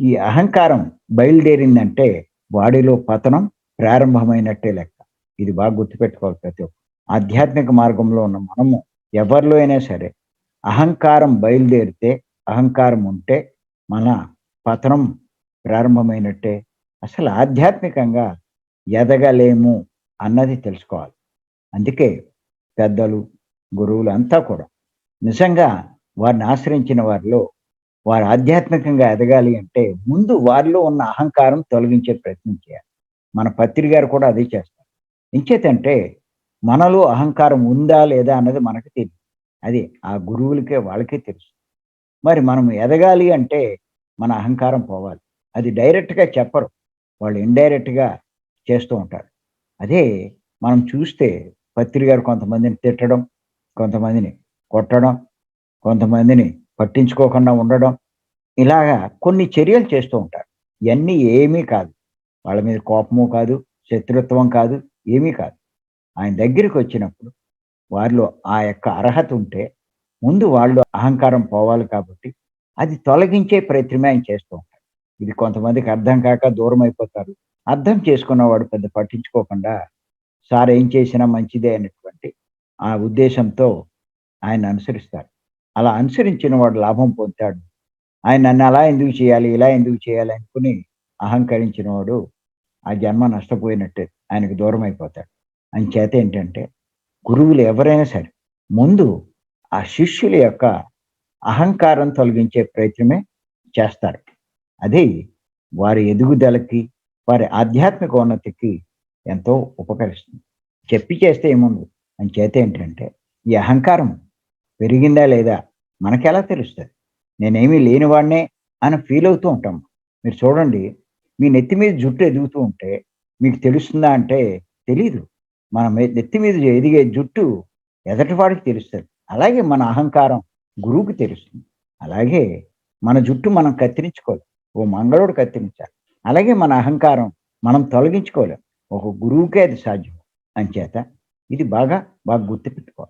ఈ అహంకారం బయలుదేరిందంటే వాడిలో పతనం ప్రారంభమైనట్టే లెక్క. ఇది బాగా గుర్తుపెట్టుకోవాలి ప్రతి ఒక్క ఆధ్యాత్మిక మార్గంలో ఉన్న మనము ఎవరిలో అయినా సరే అహంకారం బయలుదేరితే అహంకారం ఉంటే మన పతనం ప్రారంభమైనట్టే. అసలు ఆధ్యాత్మికంగా ఎదగలేము అన్నది తెలుసుకోవాలి. అందుకే పెద్దలు గురువులు అంతా కూడా నిజంగా వారిని ఆశ్రయించిన వారిలో వారు ఆధ్యాత్మికంగా ఎదగాలి అంటే ముందు వారిలో ఉన్న అహంకారం తొలగించే ప్రయత్నం చేయాలి. మన పత్రి గారు కూడా అదే చేస్తారు. ఇంకేతంటే మనలో అహంకారం ఉందా లేదా అన్నది మనకు తెలియదు అది ఆ గురువులకే వాళ్ళకే తెలుసు. మరి మనం ఎదగాలి అంటే మన అహంకారం పోవాలి. అది డైరెక్ట్గా చెప్పరు. వాళ్ళు ఇండైరెక్ట్గా చేస్తూ ఉంటారు. అదే మనం చూస్తే పత్రి గారు కొంతమందిని తిట్టడం కొంతమందిని కొట్టడం కొంతమందిని పట్టించుకోకుండా ఉండడం. ఇలాగా కొన్ని చర్యలు చేస్తూ ఉంటారు. ఇవన్నీ ఏమీ కాదు. వాళ్ళ మీద కోపము కాదు శత్రుత్వం కాదు ఏమీ కాదు. ఆయన దగ్గరికి వచ్చినప్పుడు వారిలో ఆ యొక్క అర్హత ఉంటే ముందు వాళ్ళు అహంకారం పోవాలి కాబట్టి అది తొలగించే ప్రయత్నమే ఆయన చేస్తూ ఉంటారు ఇది కొంతమందికి అర్థం కాక దూరం అయిపోతారు. అర్థం చేసుకున్నవాడు పెద్ద పట్టించుకోకుండా సార్ ఏం చేసినా మంచిదే అనేటువంటి ఆ ఉద్దేశంతో ఆయన అనుసరిస్తారు. అలా అనుసరించిన వాడు లాభం పొందుతాడు ఆయన నన్ను అలా ఎందుకు చేయాలి ఇలా ఎందుకు చేయాలి అనుకుని అహంకరించిన వాడు ఆ జన్మ నష్టపోయినట్టే ఆయనకు దూరం అయిపోతాడు. అని చేత ఏంటంటే గురువులు ఎవరైనా సరే ముందు ఆ శిష్యుల యొక్క అహంకారం తొలగించే ప్రయత్నమే చేస్తారు. అది వారి ఎదుగుదలకి వారి ఆధ్యాత్మిక ఉన్నతికి ఎంతో ఉపకరిస్తుంది. చెప్పి చేస్తే ఏముంది అని చేత ఏంటంటే ఈ అహంకారం పెరిగిందా లేదా? మనకెలా తెలుస్తుంది? నేనేమీ లేనివాడినే అని ఫీల్ అవుతూ ఉంటాం. మీరు చూడండి మీ నెత్తి మీద జుట్టు ఎదుగుతూ ఉంటే మీకు తెలుస్తుందా అంటే తెలీదు. మన నెత్తి మీద ఎదిగే జుట్టు ఎదటివాడికి తెలుస్తుంది. అలాగే మన అహంకారం గురువుకి తెలుస్తుంది. అలాగే మన జుట్టు మనం కత్తిరించుకోలేం ఓ మంగళుడు కత్తిరించాలి. అలాగే మన అహంకారం మనం తొలగించుకోలేం ఒక గురువుకే అది సాధ్యం. అంచేత ఇది బాగా బాగా గుర్తుపెట్టుకోవాలి.